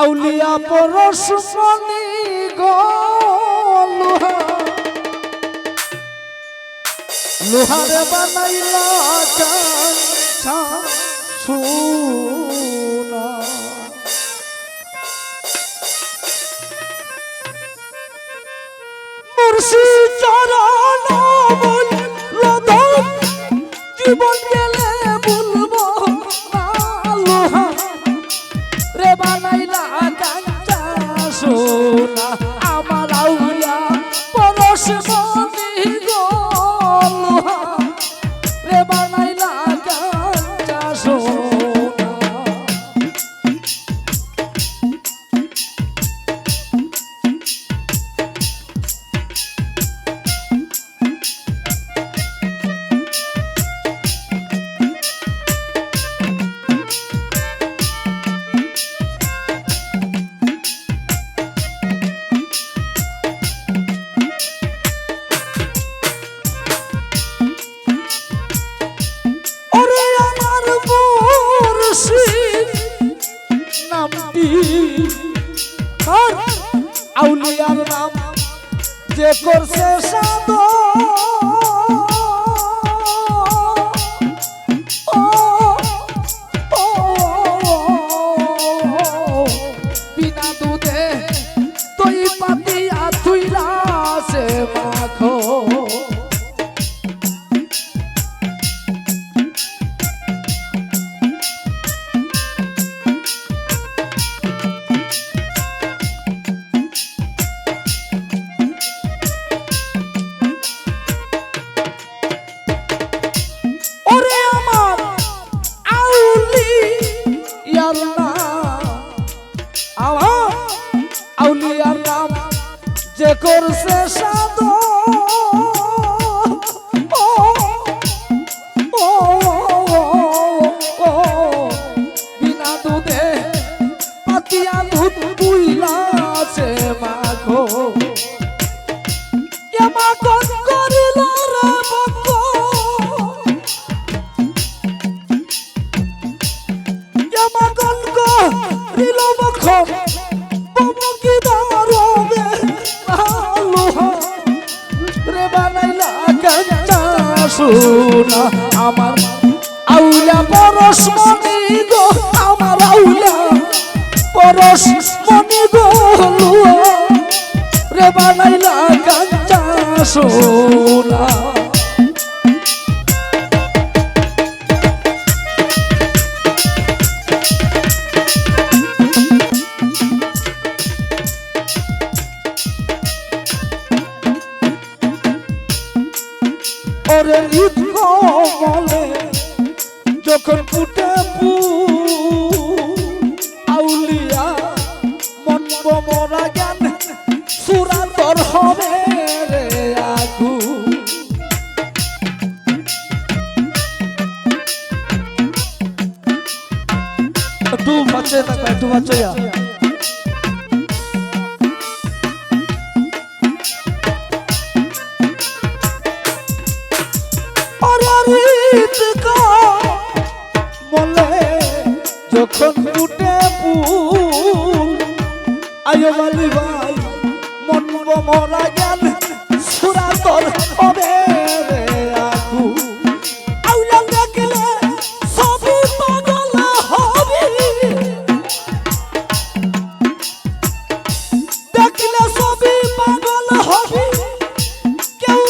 আউলিয়া পরশমণি গো লোহা। লোহারে বানাইলা কাঞ্চা সোনা। মুর্শি চরণ বল রদম জীবন যে করছে সাদ সোনা আমার। আউলা পরশ মনি গো, আমার আউলা পরশ মনি গো রে বানাইলা গাঞ্জা সোনা যখন ফুটে আউলিয়া মন মরা জ্ঞান সুরাতর হবে আগু। একটু বাচ্চা থাকবে একটু বাচ্চা আয়ো বালি ভাই, মন মরা জ্ঞান সুরাতর হবে আকু। আউলা দেখলে সবই পাগল হবে। দেখলে সবই পাগল হবে। কেউ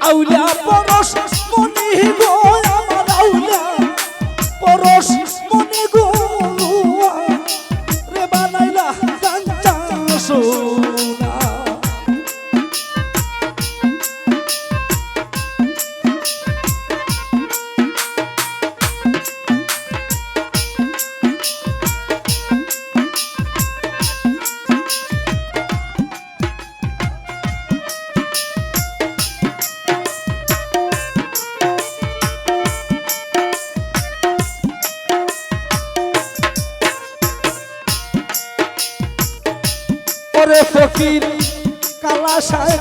আউলিয়া পরশ মনি গো আমার আউলা পরশ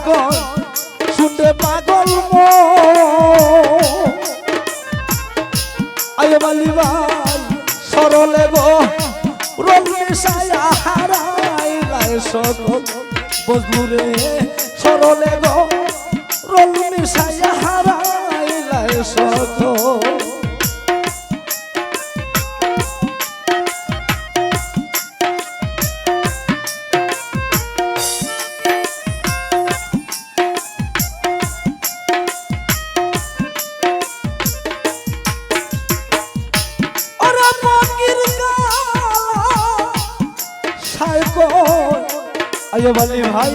পাগল শুনে পাগল আয় বালি বাই সরলে রলে সায়া হারায় গায় সকল। বজবুরে সরলে রলে সায়া হারায় গায় সকল। আয়ো বলি ভাই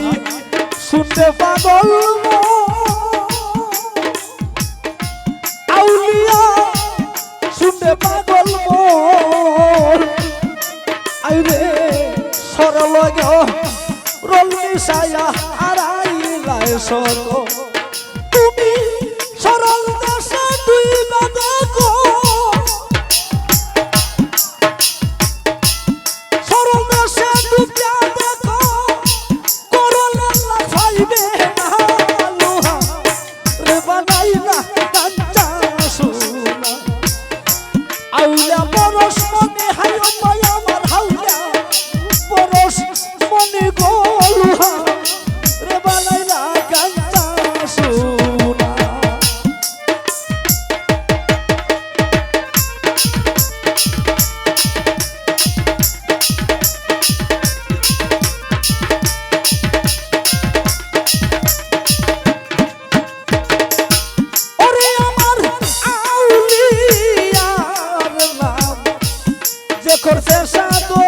শুনতে পাগল আউলিয়া শুনতে পাগল আইরে সরল রল মিশায়া আড়াইলাই সর আউলা বরস মনে হয় মায়া মার হাউ করছে সাধু